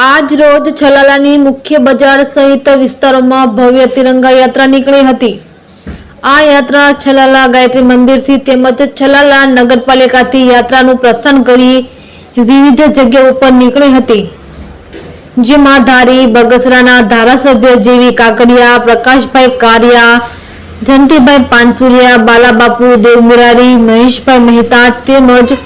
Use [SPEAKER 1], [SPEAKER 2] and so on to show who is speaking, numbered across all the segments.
[SPEAKER 1] આજ રોજ છલાલાની મુખ્ય બજાર સહિત વિસ્તારોમાં ભવ્ય તિરંગા યાત્રા નીકળી હતી. આ યાત્રા છલાલા ગાયત્રી મંદિરથી તેમજ છલાલા નગરપાલિકાથી યાત્રાનું પ્રસ્થાન કરી વિવિધ જગ્યાઓ ઉપર નીકળી હતી. જેમાં ધારી, બગસરાના ધારાસભ્ય જેવી કાકડિયા, પ્રકાશભાઈ કારિયા જંતીભાઈ પાનસુરિયા, બાલાબાપુ, દેવમુરારી, મહેશભાઈ મહેતા તેમજ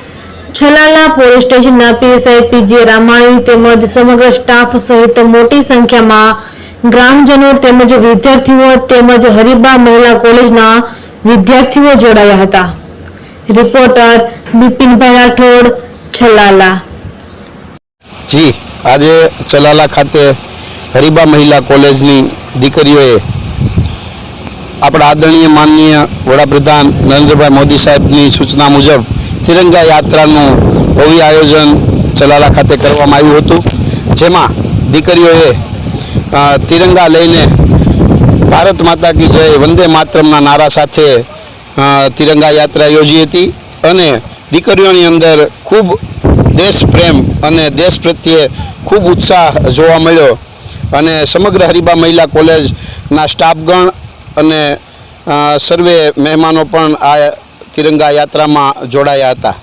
[SPEAKER 1] છલાલા પોલીસ સ્ટેશનના પીએસઆઈ પીજે રામાણી તેમજ સમગ્ર સ્ટાફ સહિત મોટી સંખ્યામાં ગ્રામજનો તેમજ વિદ્યાર્થીઓ તેમજ હરિબા મહિલા કોલેજના વિદ્યાર્થીઓ જોડાયા હતા. રિપોર્ટર બિપિનભાઈ રાઠોડ, છલાલા.
[SPEAKER 2] જી, આજે ચલાલા ખાતે હરિબા મહિલા કોલેજની દીકરીઓએ આપણા આદરણીય માનનીય વડાપ્રધાન નરેન્દ્રભાઈ મોદી સાહેબની સૂચના મુજબ તિરંગા યાત્રાનું ભવ્ય આયોજન ચલાલા ખાતે કરવામાં આવ્યું હતું. જેમાં દીકરીઓએ તિરંગા લઈને ભારત માતા કી જય, વંદે માતરમના નારા સાથે તિરંગા યાત્રા યોજી હતી અને દીકરીઓની અંદર ખૂબ દેશ પ્રેમ અને દેશ પ્રત્યે ખૂબ ઉત્સાહ જોવા મળ્યો અને સમગ્ર હરિબા મહિલા કોલેજના સ્ટાફગણ અને સર્વે મહેમાનો પણ આ તિરંગા યાત્રામાં જોડાયા હતા.